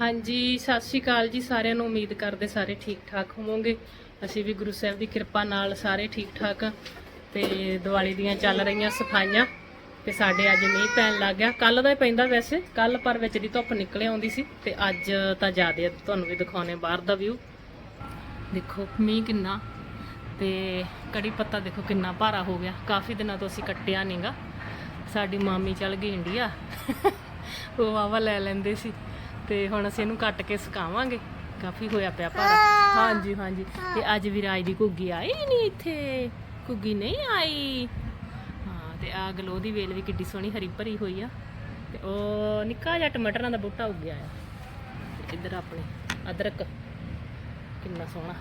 ਹਾਂਜੀ, ਸਤਿ ਸ਼੍ਰੀ ਅਕਾਲ ਜੀ ਸਾਰਿਆਂ ਨੂੰ। ਉਮੀਦ ਕਰਦੇ ਸਾਰੇ ਠੀਕ ਠਾਕ ਹੋਵੋਗੇ। ਅਸੀਂ ਵੀ ਗੁਰੂ ਸਾਹਿਬ ਦੀ ਕਿਰਪਾ ਨਾਲ ਸਾਰੇ ਠੀਕ ਠਾਕ। ਹਾਂ ਤੇ ਦੀਵਾਲੀ ਦੀਆਂ ਚੱਲ ਰਹੀਆਂ ਸਫਾਈਆਂ। ਤੇ ਸਾਡੇ ਅੱਜ ਮੀਂਹ ਪੈਣ ਲੱਗ ਗਿਆ। ਕੱਲ ਦਾ ਹੀ ਪੈਂਦਾ ਵੈਸੇ। ਕੱਲ ਪਰ ਵਿੱਚ ਦੀ ਧੁੱਪ ਨਿਕਲੇ ਆਉਂਦੀ ਸੀ। ਤੇ ਅੱਜ ਤਾਂ ਜ਼ਿਆਦਾ ਤੁਹਾਨੂੰ ਵੀ ਦਿਖਾਉਣੇ ਬਾਹਰ ਦਾ ਵਿਊ ਦੇਖੋ, ਮੀਂਹ ਕਿੰਨਾ। ਤੇ ਕੜੀ ਪੱਤਾ ਦੇਖੋ ਕਿੰਨਾ ਭਾਰਾ ਹੋ ਗਿਆ। ਕਾਫੀ ਦਿਨਾਂ ਤੋਂ ਅਸੀਂ ਕੱਟਿਆ ਨਹੀਂਗਾ ਸਾਡੀ ਮਾਮੀ ਚਲ ਗਈ ਇੰਡੀਆ ਉਹ ਵਾਵਾ ਲੈ ਲੈਂਦੇ ਸੀ। ਤੇ ਹੁਣ ਅਸੀਂ ਇਹਨੂੰ ਕੱਟ ਕੇ ਸੁਕਾਵਾਂਗੇ। ਕਾਫੀ ਹੋਇਆ ਪਿਆ ਭਾਰਾ। ਹਾਂਜੀ ਹਾਂਜੀ। ਤੇ ਅੱਜ ਵਿਰਾਜ ਦੀ ਘੁੱਗੀ ਆਈ ਨਹੀਂ ਇੱਥੇ? ਘੁੱਗੀ ਨਹੀਂ ਆਈ? ਹਾਂ, ਤੇ ਆ ਗਲੋ ਦੀ ਵੇਲ ਵੀ ਕਿੱਡੀ ਸੋਹਣੀ ਹਰੀ ਭਰੀ ਹੋਈ ਆ। ਤੇ ਉਹ ਨਿੱਕਾ ਜਿਹਾ ਟਮਾਟਰਾਂ ਦਾ ਬੂਟਾ ਉੱਗਿਆ ਆ। ਤੇ ਇੱਧਰ ਆਪਣੇ ਅਦਰਕ। ਕਿੰਨਾ ਸੋਹਣਾ।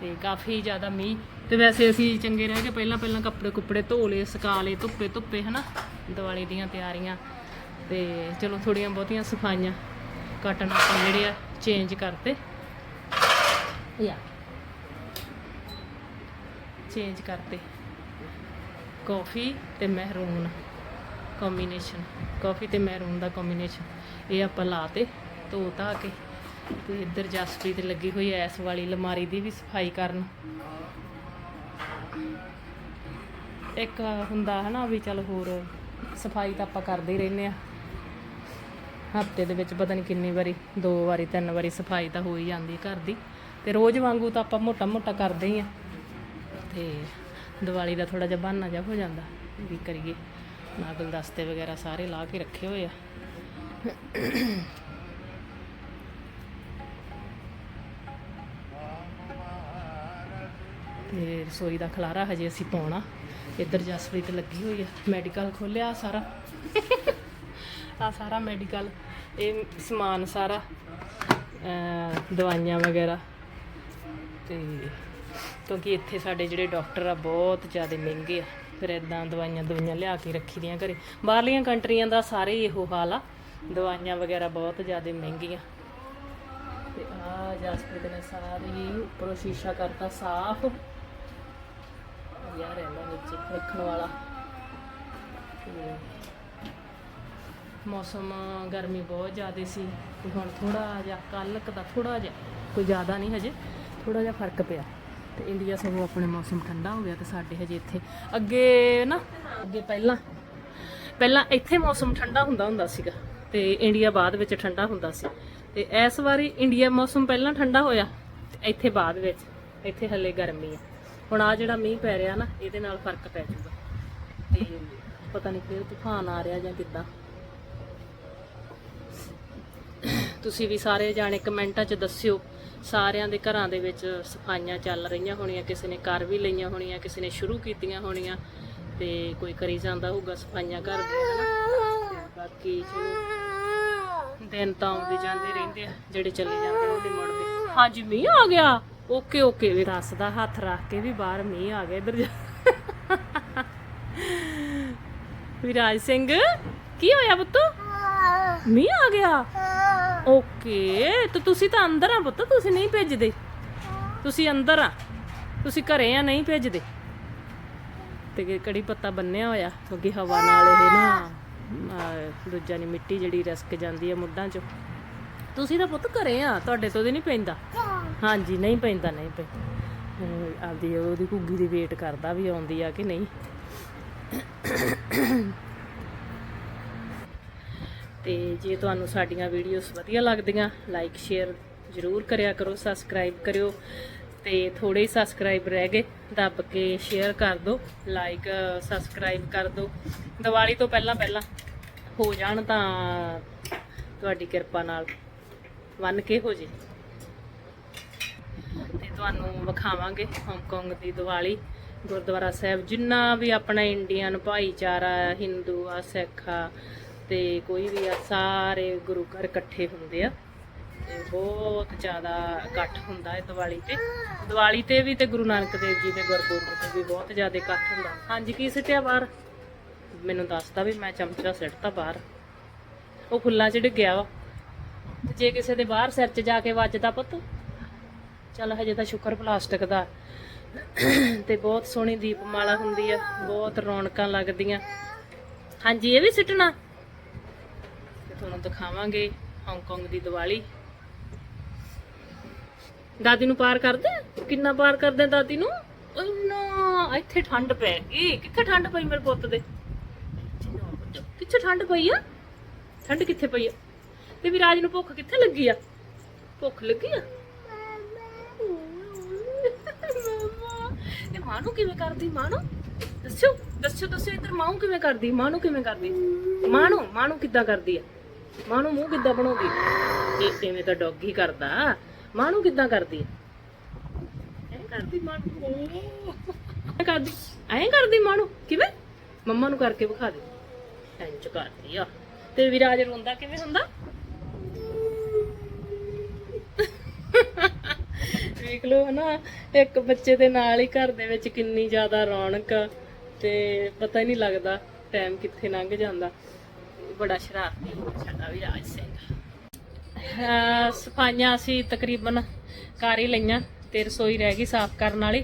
ਤੇ ਕਾਫੀ ਜ਼ਿਆਦਾ ਮੀਂਹ। ਤੇ ਵੈਸੇ ਅਸੀਂ ਚੰਗੇ ਰਹਿ ਗਏ। ਪਹਿਲਾਂ ਪਹਿਲਾਂ ਕੱਪੜੇ ਕੁੱਪੜੇ ਧੋ ਲਏ, ਸੁਕਾ ਲਏ, ਧੁੱਪੇ ਧੁੱਪੇ, ਹਨਾ? ਦੀਵਾਲੀ ਦੀਆਂ ਤਿਆਰੀਆਂ। ਤੇ ਚਲੋ ਥੋੜੀਆਂ ਬਹੁਤੀਆਂ ਸਫਾਈਆਂ ਕਟਨ ਆਪਾਂ ਜਿਹੜੇ ਆ ਚੇਂਜ ਕਰਤੇ। ਯਾ। ਚੇਂਜ ਕਰਤੇ। ਕਾਫੀ ਤੇ ਮਹਿਰੂਨ ਕੰਬੀਨੇਸ਼ਨ ਕਾਫੀ ਤੇ ਮਹਿਰੂਨ ਦਾ ਕੰਬੀਨੇਸ਼ਨ ਇਹ ਆਪਾਂ ਲਾਤੇ, ਧੋ ਧਾ ਕੇ, ਤੇ ਇੱਧਰ ਜਸਪ੍ਰੀਤ ਲੱਗੀ ਹੋਈ ਐ ਇਸ ਵਾਲੀ ਲਮਾਰੀ ਦੀ ਵੀ ਸਫ਼ਾਈ ਕਰਨ। ਇੱਕ ਹੁੰਦਾ ਹਨਾ ਵੀ ਚਲ ਹੋਰ ਸਫ਼ਾਈ ਤਾਂ ਆਪਾਂ ਕਰਦੇ ਰਹਿੰਦੇ ਆ। ਹਫ਼ਤੇ ਦੇ ਵਿੱਚ ਪਤਾ ਨਹੀਂ ਕਿੰਨੀ ਵਾਰੀ, ਦੋ ਵਾਰੀ, ਤਿੰਨ ਵਾਰੀ ਸਫ਼ਾਈ ਤਾਂ ਹੋ ਹੀ ਜਾਂਦੀ ਘਰ ਦੀ। ਤੇ ਰੋਜ਼ ਵਾਂਗੂ ਤਾਂ ਆਪਾਂ ਮੋਟਾ ਮੋਟਾ ਕਰਦੇ ਹੀ ਆ। ਤੇ ਦੀਵਾਲੀ ਦਾ ਥੋੜਾ ਜਿਹਾ ਬਹਾਨਾ ਜਿਹਾ ਹੋ ਜਾਂਦਾ ਵੀ ਕਰੀਏ। ਨਾ ਗੁਲਦਸਤੇ ਵਗੈਰਾ ਸਾਰੇ ਲਾ ਕੇ ਰੱਖੇ ਹੋਏ ਆ। ਤੇ ਰਸੋਈ ਦਾ ਖਲਾਰਾ ਹਜੇ ਅਸੀਂ ਪਾਉਣਾ। ਇੱਧਰ ਜਸਪ੍ਰੀਤ ਲੱਗੀ ਹੋਈ ਆ। ਮੈਡੀਕਲ ਖੋਲਿਆ ਸਾਰਾ। ਆ ਸਾਰਾ ਮੈਡੀਕਲ ਇਹ ਸਮਾਨ ਸਾਰਾ ਦਵਾਈਆਂ ਵਗੈਰਾ। ਤੇ ਕਿਉਂਕਿ ਇੱਥੇ ਸਾਡੇ ਜਿਹੜੇ ਡਾਕਟਰ ਆ, ਬਹੁਤ ਜ਼ਿਆਦਾ ਮਹਿੰਗੇ ਆ। ਫਿਰ ਇਦਾਂ ਦਵਾਈਆਂ ਦਵਾਈਆਂ ਲਿਆ ਕੇ ਰੱਖੀ ਦੀਆਂ ਘਰੇ। ਬਾਹਰਲੀਆਂ ਕੰਟਰੀਆਂ ਦਾ ਸਾਰੇ ਹੀ ਇਹੋ ਹਾਲ ਆ। ਦਵਾਈਆਂ ਵਗੈਰਾ ਬਹੁਤ ਜ਼ਿਆਦਾ ਮਹਿੰਗੀਆਂ। ਤੇ ਆ ਜਸਪ੍ਰੀਤ ਨੇ ਸਾਰੀ ਉੱਪਰੋਂ ਸ਼ੀਸ਼ਾ ਕਰਤਾ ਸਾਫ਼। ਯਾਰ ਇਹਨਾਂ ਵਿੱਚ ਰੱਖਣ ਵਾਲਾ। ਮੌਸਮ, ਗਰਮੀ ਬਹੁਤ ਜ਼ਿਆਦਾ ਸੀ ਤੇ ਹੁਣ ਥੋੜਾ ਜਿਹਾ ਕੱਲ੍ਹ ਕ ਦਾ ਥੋੜਾ ਜਿਹਾ, ਕੋਈ ਜ਼ਿਆਦਾ ਨਹੀਂ ਹਜੇ ਥੋੜਾ ਜਿਹਾ ਫ਼ਰਕ ਪਿਆ। ਤੇ ਇੰਡੀਆ ਸਗੋਂ ਆਪਣੇ ਮੌਸਮ ਠੰਡਾ ਹੋ ਗਿਆ ਤੇ ਸਾਡੇ ਹਜੇ ਇੱਥੇ ਅੱਗੇ ਨਾ, ਅੱਗੇ ਪਹਿਲਾਂ ਪਹਿਲਾਂ ਇੱਥੇ ਮੌਸਮ ਠੰਡਾ ਹੁੰਦਾ ਹੁੰਦਾ ਸੀਗਾ ਤੇ ਇੰਡੀਆ ਬਾਅਦ ਵਿੱਚ ਠੰਡਾ ਹੁੰਦਾ ਸੀ। ਤੇ ਇਸ ਵਾਰੀ ਇੰਡੀਆ ਮੌਸਮ ਪਹਿਲਾਂ ਠੰਡਾ ਹੋਇਆ ਤੇ ਇੱਥੇ ਬਾਅਦ ਵਿੱਚ, ਇੱਥੇ ਹੱਲੇ ਗਰਮੀ ਆ। ਹੁਣ ਆ ਜਿਹੜਾ ਮੀਂਹ ਪੈ ਰਿਹਾ ਨਾ, ਇਹਦੇ ਨਾਲ ਫ਼ਰਕ ਪੈ ਜਾਊਗਾ। ਤੇ ਪਤਾ ਨਹੀਂ, ਫਿਰ ਤੂਫਾਨ ਆ ਰਿਹਾ ਜਾਂ ਕਿੱਦਾਂ। ਤੁਸੀਂ ਵੀ ਸਾਰੇ ਜਾਣੇ ਕਮੈਂਟਾਂ 'ਚ ਦੱਸਿਓ। ਸਾਰਿਆਂ ਦੇ ਘਰਾਂ ਦੇ ਵਿੱਚ ਸਫਾਈਆਂ ਚੱਲ ਰਹੀਆਂ ਹੋਣੀਆਂ, ਕਿਸੇ ਨੇ ਕਰ ਵੀ ਲਈਆਂ ਹੋਣੀਆਂ, ਕਿਸੇ ਨੇ ਸ਼ੁਰੂ ਕੀਤੀਆਂ ਹੋਣੀਆਂ ਤੇ ਕੋਈ ਕਰੀ ਜਾਂਦਾ ਹੋਊਗਾ ਸਫਾਈਆਂ ਘਰ ਦੀਆਂ, ਹਨਾ? ਬਾਕੀ ਚਲੋ, ਦਿਨ ਤਾਂ ਆਉਂਦੇ ਜਾਂਦੇ ਰਹਿੰਦੇ ਆ, ਜਿਹੜੇ ਚਲੇ ਜਾਂਦੇ ਉਹ ਮੁੜਦੇ ਹਾਂਜੀ, ਮੀਂਹ ਆ ਗਿਆ? Okay okay. ਵੀ ਰਸ ਦਾ ਹੱਥ ਰੱਖ ਕੇ ਵੀ ਬਾਹਰ ਮੀਂਹ ਆ ਗਿਆ ਇੱਧਰ ਜਾ। ਵਿਰਾਜ ਸਿੰਘ, ਕੀ ਹੋਇਆ ਪੁੱਤ? ਮੀਂਹ ਆ ਗਿਆ? ਓਕੇ ਤੇ ਤੁਸੀਂ ਤਾਂ ਅੰਦਰ ਆ ਪੁੱਤ ਤੁਸੀਂ ਨਹੀਂ ਭੇਜਦੇ। ਤੁਸੀਂ ਅੰਦਰ ਆ ਤੁਸੀਂ ਘਰੇ ਆ ਨਹੀਂ ਭੇਜਦੇ। ਤੇ ਕੜੀ ਪੱਤਾ ਬੰਨਿਆ ਹੋਇਆ ਕਿਉਂਕਿ ਹਵਾ ਨਾਲ ਇਹ ਨਾ ਦੂਜਾ ਨਹੀਂ ਮਿੱਟੀ ਜਿਹੜੀ ਰਸਕ ਜਾਂਦੀ ਹੈ ਮੁੱਢਾਂ 'ਚੋਂ। ਤੁਸੀਂ ਤਾਂ ਪੁੱਤ ਘਰੇ ਆ ਤੁਹਾਡੇ ਤੋਂ ਤੇ ਨਹੀਂ ਪੈਂਦਾ। ਹਾਂਜੀ ਨਹੀਂ ਪੈਂਦਾ ਨਹੀਂ ਪੈਂਦਾ ਅਹ, ਆਪਦੀ ਉਹਦੀ ਘੁੱਗੀ ਦੀ ਵੇਟ ਕਰਦਾ ਵੀ ਆਉਂਦੀ ਆ ਕਿ ਨਹੀਂ। ਤੇ ਜੇ ਤੁਹਾਨੂੰ ਸਾਡੀਆਂ ਵੀਡੀਓਜ਼ ਵਧੀਆ ਲੱਗਦੀਆਂ ਲਾਈਕ ਸ਼ੇਅਰ ਜ਼ਰੂਰ ਕਰਿਆ ਕਰੋ ਸਬਸਕ੍ਰਾਈਬ ਕਰਿਓ ਤੇ ਥੋੜੇ ਹੀ ਸਬਸਕ੍ਰਾਈਬ ਰਹਿ ਗਏ, ਦੱਬ ਕੇ ਸ਼ੇਅਰ ਕਰ ਦਿਓ ਲਾਈਕ ਸਬਸਕ੍ਰਾਈਬ ਕਰ ਦਿਓ। ਦੀਵਾਲੀ ਤੋਂ ਪਹਿਲਾਂ ਪਹਿਲਾਂ ਹੋ ਜਾਣ ਤਾਂ ਤੁਹਾਡੀ ਕਿਰਪਾ ਨਾਲ ਵੰਨ ਕੇ ਹੋ ਜੇ। ਤੇ ਤੁਹਾਨੂੰ ਵਿਖਾਵਾਂਗੇ ਹਾਂਗਕਾਂਗ ਦੀ ਦੀਵਾਲੀ। ਗੁਰਦੁਆਰਾ ਸਾਹਿਬ ਜਿੰਨਾ ਵੀ ਆਪਣਾ ਇੰਡੀਅਨ ਭਾਈਚਾਰਾ ਹਿੰਦੂ ਆ ਸਿੱਖ ਆ ਤੇ ਕੋਈ ਵੀ ਆ, ਸਾਰੇ ਗੁਰੂ ਘਰ ਇਕੱਠੇ ਹੁੰਦੇ ਆ। ਤੇ ਬਹੁਤ ਜ਼ਿਆਦਾ ਇਕੱਠ ਹੁੰਦਾ ਹੈ ਦੀਵਾਲੀ ਤੇ। ਦੀਵਾਲੀ ਤੇ ਵੀ ਤੇ ਗੁਰੂ ਨਾਨਕ ਦੇਵ ਜੀ ਦੇ ਗੁਰਪੁਰਬ ਤੇ ਵੀ ਬਹੁਤ ਜ਼ਿਆਦਾ ਇਕੱਠ ਹੁੰਦਾ। ਹਾਂਜੀ, ਕੀ ਸਿੱਟਿਆ ਬਾਹਰ? ਮੈਨੂੰ ਦੱਸਦਾ ਵੀ ਮੈਂ ਚਮਚਾ ਸਿੱਟਤਾ ਬਾਹਰ। ਉਹ ਫੁੱਲਾਂ 'ਚ ਡਿੱਗਿਆ ਵਾ। ਤੇ ਜੇ ਕਿਸੇ ਦੇ ਬਾਹਰ ਸਿਰ 'ਚ ਜਾ ਕੇ ਵੱਜਦਾ ਪੁੱਤ, ਚੱਲ ਹਜੇ ਤਾਂ ਸ਼ੁਕਰ ਪਲਾਸਟਿਕ ਦਾ। ਤੇ ਬਹੁਤ ਸੋਹਣੀ ਦੀਪਮਾਲਾ ਹੁੰਦੀ ਆ, ਬਹੁਤ ਰੌਣਕਾਂ ਲੱਗਦੀਆਂ। ਹਾਂਜੀ, ਇਹ ਵੀ ਸਿੱਟਣਾ? ਤੁਹਾਨੂੰ ਦਿਖਾਵਾਂਗੇ ਹਾਂਗਕਾਂਗ ਦੀ ਦੀਵਾਲੀ। ਦਾਦੀ ਨੂੰ ਪਾਰ ਕਰਦੇ ਕਿੰਨਾ ਪਾਰ ਕਰਦੇ ਦਾਦੀ ਨੂੰ? ਇੰਨਾ ਇੱਥੇ ਠੰਡ ਪੈ ਗਈ ਕਿੱਥੇ ਠੰਡ ਪਈ ਮੇਰੇ ਪੁੱਤ ਦੇ? ਕਿੱਥੇ ਠੰਡ ਪਈ ਆ? ਠੰਡ ਕਿੱਥੇ ਪਈ ਆ? ਤੇ ਵਿਰਾਜ ਨੂੰ ਭੁੱਖ ਕਿੱਥੇ ਲੱਗੀ ਆ? ਭੁੱਖ ਲੱਗੀ ਆ? ਇਹ ਮਾਂ ਨੂੰ ਕਿਵੇਂ ਕਰਦੀ? ਮਾਂ ਨੂੰ? ਦੱਸਿਓ ਦੱਸਿਓ ਦੱਸਿਓ ਇੱਧਰ ਮਾਂ ਨੂੰ ਕਿਵੇਂ ਕਰਦੀ? ਮਾਂ ਨੂੰ ਕਿਵੇਂ ਕਰਦੀ? ਮਾਂ ਨੂੰ ਮਾਂ ਨੂੰ ਕਿੱਦਾਂ ਕਰਦੀ ਆ? ਮਾਂ ਨੂੰ ਮੂੰਹ ਕਿੱਦਾਂ ਬਣਾਉਂਦੀ? ਇਹ ਇਵੇਂ ਤਾਂ ਡੌਗੀ ਕਰਦਾ? ਮਾਂ ਨੂੰ ਕਿੱਦਾਂ ਕਰਦੀ? ਐ ਕਰਦੀ ਮਾਂ ਨੂੰ ਐਂ ਕਰਦੀ? ਐਂ ਕਰਦੀ ਮਾਂ ਨੂੰ ਕਿਵੇਂ? ਮੰਮਾ ਨੂੰ ਕਰਕੇ ਵਿਖਾ ਦੇ। ਇੰਜ ਕਰਦੀ ਆ। ਤੇ ਵਿਰਾਜ ਰੋਂਦਾ ਕਿਵੇਂ ਹੁੰਦਾ? ਵੇਖ ਲਓ ਹਨਾ, ਇੱਕ ਬੱਚੇ ਦੇ ਨਾਲ ਹੀ ਘਰ ਦੇ ਵਿੱਚ ਕਿੰਨੀ ਜ਼ਿਆਦਾ ਰੌਣਕ ਆ, ਤੇ ਪਤਾ ਹੀ ਨਹੀਂ ਲੱਗਦਾ ਟਾਈਮ ਕਿੱਥੇ ਲੰਘ ਜਾਂਦਾ। ਬੜਾ ਸ਼ਰਾਰਤੀ ਆ ਸਾਡਾ ਵਿਰਾਜ ਸਿੰਘ। ਸਫਾਈਆਂ ਅਸੀਂ ਤਕਰੀਬਨ ਕਰ ਹੀ ਲਈਆਂ ਤੇ ਰਸੋਈ ਰਹਿ ਗਈ ਸਾਫ਼ ਕਰਨ ਵਾਲੀ।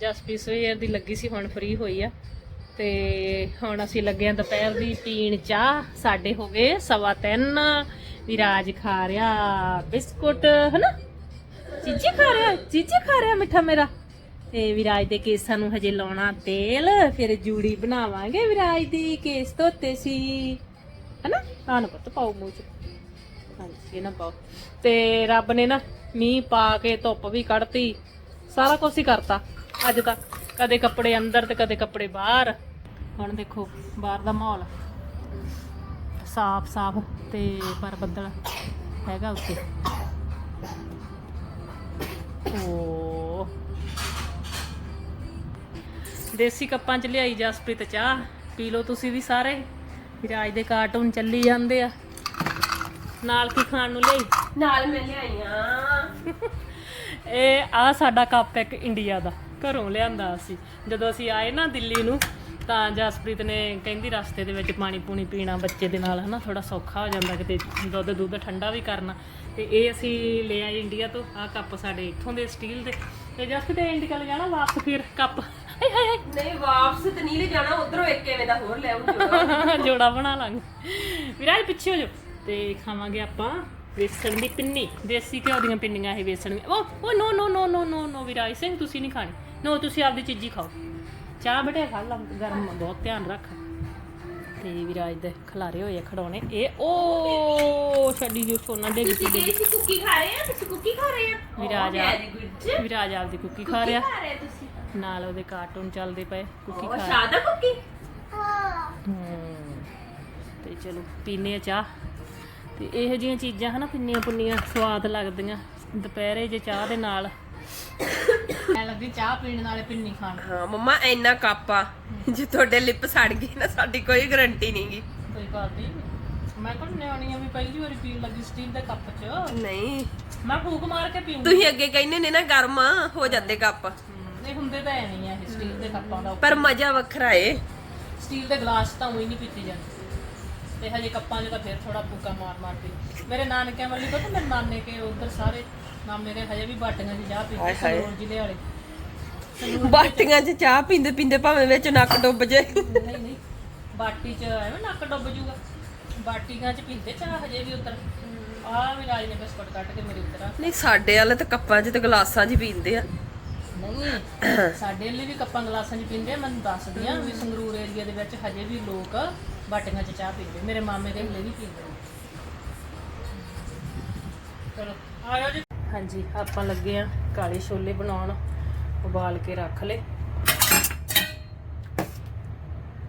ਜਸਪੀਤ ਸਵੇਰ ਦੀ ਲੱਗੀ ਸੀ, ਹੁਣ ਫ੍ਰੀ ਹੋਈ ਆ। ਤੇ ਹੁਣ ਅਸੀਂ ਲੱਗੇ ਆ ਦੁਪਹਿਰ ਦੀ ਪੀਣ ਚਾਹ, ਸਾਡੇ ਹੋ ਗਏ ਸਵਾ ਤਿੰਨ। ਵਿਰਾਜ ਖਾ ਰਿਹਾ ਬਿਸਕੁਟ, ਹਨਾ? ਚੀਚੀ ਖਾ ਰਿਹਾ, ਚੀਚੀ ਖਾ ਰਿਹਾ ਮਿੱਠਾ ਮੇਰਾ। ਤੇ ਵਿਰਾਜ ਦੇ ਕੇਸਾਂ ਨੂੰ ਹਜੇ ਲਾਉਣਾ ਤੇਲ, ਫਿਰ ਜੂੜੀ ਬਣਾਵਾਂਗੇ। ਵਿਰਾਜ ਦੀ ਕੇਸ ਧੋਤੇ ਸੀ। ਹਨਾ? ਆਹ ਨੂੰ ਪਤਾ ਪਾਉ ਮੂੰਹ ਚ। ਹਾਂਜੀ, ਇਹ ਨਾ ਪਾਓ। ਤੇ ਰੱਬ ਨੇ ਨਾ ਮੀਂਹ ਪਾ ਕੇ ਧੁੱਪ ਵੀ ਕੱਢਤੀ। ਸਾਰਾ ਕੁਝ ਹੀ ਕਰਤਾ ਅੱਜ ਤੱਕ। ਕਦੇ ਕੱਪੜੇ ਅੰਦਰ ਤੇ ਕਦੇ ਕੱਪੜੇ ਬਾਹਰ। ਹੁਣ ਦੇਖੋ, ਬਾਹਰ ਦਾ ਮਾਹੌਲ। ਸਾਫ਼ ਸਾਫ਼ ਤੇ ਪਰ ਬੱਦਲ ਹੈਗਾ ਉੱਤੇ ਓ ਦੇਸੀ ਕੱਪਾਂ ਚ ਲਿਆਈ ਜਸਪ੍ਰੀਤ ਚਾਹ। ਪੀ ਲਓ ਤੁਸੀਂ ਵੀ ਸਾਰੇ। ਵਿਰਾਜ ਦੇ ਕਾਰਟੂਨ ਚੱਲੀ ਜਾਂਦੇ ਆ। ਨਾਲ ਕੀ ਖਾਣ ਨੂੰ ਲਈ? ਨਾਲ ਮੈਂ ਲਿਆਈਆਂ ਇਹ ਆ ਸਾਡਾ ਕੱਪ ਇੱਕ ਇੰਡੀਆ ਦਾ ਘਰੋਂ ਲਿਆਂਦਾ ਸੀ ਜਦੋਂ ਅਸੀਂ ਆਏ ਨਾ ਦਿੱਲੀ ਨੂੰ ਤਾਂ ਜਸਪ੍ਰੀਤ ਨੇ ਕਹਿੰਦੀ ਰਸਤੇ ਦੇ ਵਿੱਚ ਪਾਣੀ ਪੂਣੀ ਪੀਣਾ ਬੱਚੇ ਦੇ ਨਾਲ ਹਨਾ ਥੋੜਾ ਸੌਖਾ ਹੋ ਜਾਂਦਾ ਕਿਤੇ ਦੁੱਧ ਦੁੱਧ ਠੰਡਾ ਵੀ ਕਰਨਾ। ਤੇ ਇਹ ਅਸੀਂ ਲੈ ਆਏ ਇੰਡੀਆ ਤੋਂ ਆ ਕੱਪ ਸਾਡੇ ਇੱਥੋਂ ਦੇ ਸਟੀਲ ਦੇ। ਤੇ ਜਸਪ੍ਰੀਤ ਇੰਡੀਆ ਲੈ ਜਾਣਾ ਵਾਪਸ ਫਿਰ ਕੱਪ ਹਾਏ ਹਾਏ ਹਾਏ। ਨਹੀਂ ਵਾਪਸ ਤੇ ਨਹੀਂ ਲੈ ਜਾਣਾ ਉਧਰੋਂ ਇੱਕ ਐਵੇਂ ਦਾ ਹੋਰ ਲੈ ਆਉਂਗਾ ਜੋੜਾ ਬਣਾ ਲਾਂਗੇ। ਵਿਰਾਜ ਪਿੱਛੇ ਹੋ ਜਾ ਤੇ ਖਾਵਾਂਗੇ ਆਪਾਂ ਵੇਸਣ ਦੀ ਪਿੰਨੀ। ਦੇਸੀ ਘਿਓ ਦੀਆਂ ਪਿੰਨੀਆਂ ਇਹ ਵੇਸਣ ਦੀਆਂ। ਉਹ ਉਹ ਨੋ ਨੋ ਨੋ ਨੋ ਨੋ ਨੋ ਵਿਰਾਜ ਸਿੰਘ ਤੁਸੀਂ ਨਹੀਂ ਖਾਣੀ। ਨੋ ਤੁਸੀਂ ਆਪਦੀ ਚੀਜ਼ੀ ਖਾਓ। ਚਾਹ ਬਟੇ ਖਾ ਲਾ ਗਰਮ ਬਹੁਤ ਧਿਆਨ ਰੱਖ। ਤੇ ਵਿਰਾਜ ਦੇ ਖਲਾਰੇ ਹੋਏ ਆ ਖੜਾਉਣੇ ਇਹ ਉਹ ਛੱਡੀ ਜੋ ਸੋਨਾ ਡੇਗ ਤੁਸੀਂ ਕੁੱਕੀ ਖਾ ਰਹੇ ਆ? ਤੁਸੀਂ ਕੁੱਕੀ ਖਾ ਰਹੇ ਆ? ਵਿਰਾਜ ਆ ਵੈਰੀ ਵਿਰਾਜ ਆਪਦੀ ਕੁੱਕੀ ਖਾ ਰਿਹਾ। ਖਾ ਰਹੇ ਤੁਸੀਂ? ਨਾਲ ਉਹਦੇ ਕਾਰਟੂਨ ਚੱਲਦੇ ਪਏ ਕੁੱਕੀ ਉਹ ਖਾ ਸ਼ਾਦਾ ਕੁੱਕੀ? ਹਮ, ਤੇ ਚਲੋ ਪੀਨੇ ਆ ਚਾਹ। ਤੇ ਇਹੋ ਜਿਹੀਆਂ ਚੀਜ਼ਾਂ ਹਨਾ ਪਿੰਨੀਆਂ ਪੁੰਨੀਆਂ ਸਵਾਦ ਲੱਗਦੀਆਂ। ਦੁਪਹਿਰੇ ਜੇ ਚਾਹ ਦੇ ਨਾਲ। ਐ ਲੱਗਦੀ ਚਾਹ ਪੀਣ ਨਾਲੇ ਪਿੰਨੀ ਖਾਣ। ਹਾਂ ਮੰਮਾ ਇੰਨਾ ਕੱਪ ਆ। ਜੇ ਤੁਹਾਡੇ ਲਿਪ ਸੜ ਗਏ ਨਾ ਸਾਡੀ ਕੋਈ ਗਾਰੰਟੀ ਨਹੀਂਗੀ ਕੋਈ ਗੱਲ ਨਹੀਂ ਮੈਂ ਕੋਲ ਨਿਆਣੀ ਆ ਵੀ ਪਹਿਲੀ ਵਾਰੀ ਪੀਣ ਲੱਗੀ ਸਟੀਲ ਦੇ ਕੱਪ 'ਚ। ਨਹੀਂ। ਮੈਂ ਫੂਕ ਮਾਰ ਕੇ ਪੀਉਂਗੀ ਤੁਸੀਂ ਅੱਗੇ ਕਹਿੰਦੇ ਨੇ ਨਾ ਗਰਮ ਆ, ਹੋ ਜਾਂਦੇ ਕੱਪ। ਇਹ ਹੁੰਦੇ ਤਾਂ ਐ ਨਹੀਂ ਆ ਇਹ ਸਟੀਲ ਦੇ ਕੱਪਾਂ ਦਾ ਪਰ ਮਜ਼ਾ ਵੱਖਰਾ ਏ। ਸਟੀਲ ਦੇ ਗਲਾਸ ਤਾਂ ਉਹੀ ਨਹੀਂ ਪੀਤੀ ਜਾਂਦੀ। ਤੇ ਹਜੇ ਕੱਪਾਂ 'ਚ ਤਾਂ ਫਿਰ ਥੋੜਾ ਫੂਕਾ ਮਾਰ ਮਾਰ ਪੀ ਮੇਰੇ ਨਾਨਕਿਆਂ ਵਾਲੀ ਪਤਾ ਮੇਰੇ ਨਾਨੇ ਕੇ ਉਧਰ ਸਾਰੇ ਨਾ ਮੇਰੇ ਹਜੇ ਵੀ ਬਾਟੀਆਂ 'ਚ ਚਾਹ ਪੀਂਦੇ ਸੰਗਰੂਰ ਜ਼ਿਲ੍ਹੇ ਵਾਲੇ। ਬਾਟੀਆਂ 'ਚ ਚਾਹ ਪੀਂਦੇ ਪੀਂਦੇ ਭਾਵੇਂ ਵਿੱਚ ਨੱਕ ਡੁੱਬ ਜੇ। ਨਹੀਂ ਨਹੀਂ। ਬਾਟੀ 'ਚ ਐਵੇਂ ਨੱਕ ਡੁੱਬ ਜੂਗਾ। ਬਾਟੀਆਂ 'ਚ ਪੀਂਦੇ ਚਾਹ ਹਜੇ ਵੀ ਉਧਰ। ਆ ਵੀ ਰਾਜ ਨੇ ਬਿਸਕੁਟ ਕੱਟ ਕੇ ਮੇਰੇ ਉੱਤਰ ਨਹੀਂ ਸਾਡੇ ਵਾਲੇ ਤਾਂ ਕੱਪਾਂ 'ਚ ਤੇ ਗਲਾਸਾਂ 'ਚ ਹੀ ਪੀਂਦੇ ਆ। ਨਹੀਂ, ਸਾਡੇ ਲਈ ਵੀ ਕੱਪਾਂ ਗਲਾਸਾਂ 'ਚ ਪੀਂਦੇ ਆ, ਮੈਨੂੰ ਦੱਸਦੀ ਆ ਵੀ ਸੰਗਰੂਰ ਏਰੀਆ ਦੇ ਵਿੱਚ ਹਜੇ ਵੀ ਲੋਕ ਬਾਟੀਆਂ 'ਚ ਚਾਹ ਪੀਂਦੇ, ਮੇਰੇ ਮਾਮੇ ਦੇ ਹਲੇ ਵੀ ਪੀਂਦੇ ਨੇ ਚਲੋ, ਆਇਓ ਜੀ। ਹਾਂਜੀ, ਆਪਾਂ ਲੱਗੇ ਆ ਕਾਲੇ ਛੋਲੇ ਬਣਾਉਣ, ਉਬਾਲ ਕੇ ਰੱਖ ਲਏ।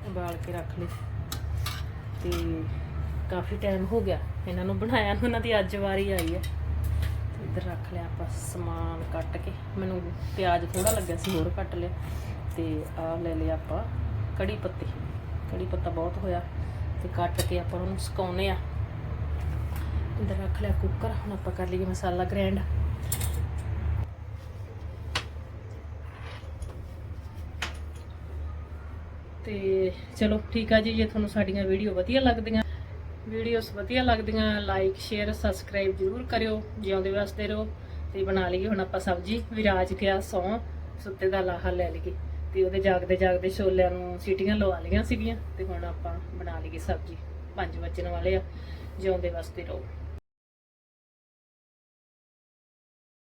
ਉਬਾਲ ਕੇ ਰੱਖ ਲਏ। ਤੇ ਕਾਫੀ ਟਾਈਮ ਹੋ ਗਿਆ, ਇਹਨਾਂ ਨੂੰ ਬਣਾਇਆ ਨੂੰ ਉਹਨਾਂ ਦੀ ਅੱਜ ਵਾਰੀ ਆਈ ਹੈ ਇੱਧਰ ਰੱਖ ਲਿਆ ਆਪਾਂ ਸਮਾਨ ਕੱਟ ਕੇ। ਮੈਨੂੰ ਪਿਆਜ਼ ਥੋੜਾ ਲੱਗਿਆ ਸੀ, ਹੋਰ ਕੱਟ ਲਿਆ। ਤੇ ਆ ਲੈ ਲਿਆ ਆਪਾਂ ਕੜੀ ਪੱਤੇ। ਕੜੀ ਪੱਤਾ ਬਹੁਤ ਹੋਇਆ ਤੇ ਕੱਟ ਕੇ ਆਪਾਂ ਉਹਨੂੰ ਸੁਕਾਉਨੇ ਆ ਇੱਧਰ ਰੱਖ ਲਿਆ ਕੁੱਕਰ। ਹੁਣ ਆਪਾਂ ਕਰ ਲਈਏ ਮਸਾਲਾ ਗ੍ਰੈਂਡ। ਤੇ ਚਲੋ ਠੀਕ ਆ ਜੀ, ਜੇ ਤੁਹਾਨੂੰ ਸਾਡੀਆਂ ਵੀਡੀਓ ਵਧੀਆ ਲੱਗਦੀਆਂ ਵੀਡੀਓਸ ਵਧੀਆ ਲੱਗਦੀਆਂ ਲਾਈਕ ਸ਼ੇਅਰ ਸਬਸਕ੍ਰਾਈਬ ਜ਼ਰੂਰ ਕਰਿਓ, ਜਿਉਂਦੇ ਵਾਸਤੇ ਰਹੋ ਤੇ ਬਣਾ ਲਈਏ ਹੁਣ ਆਪਾਂ ਸਬਜ਼ੀ, ਵਿਰਾਜ ਗਿਆ ਸੌਂ, ਸੁੱਤੇ ਦਾ ਲਾਹਾ ਲੈ ਲਈਏ ਤੇ ਉਹਦੇ ਜਾਗਦੇ ਜਾਗਦੇ ਛੋਲਿਆਂ ਨੂੰ ਸੀਟੀਆਂ ਲਵਾ ਲਈਆਂ ਸੀਗੀਆਂ ਤੇ ਹੁਣ ਆਪਾਂ ਬਣਾ ਲਈਏ ਸਬਜ਼ੀ, ਪੰਜ ਵੱਜਣ ਵਾਲੇ ਆ, ਜਿਉਂਦੇ ਵਾਸਤੇ ਰਹੋ।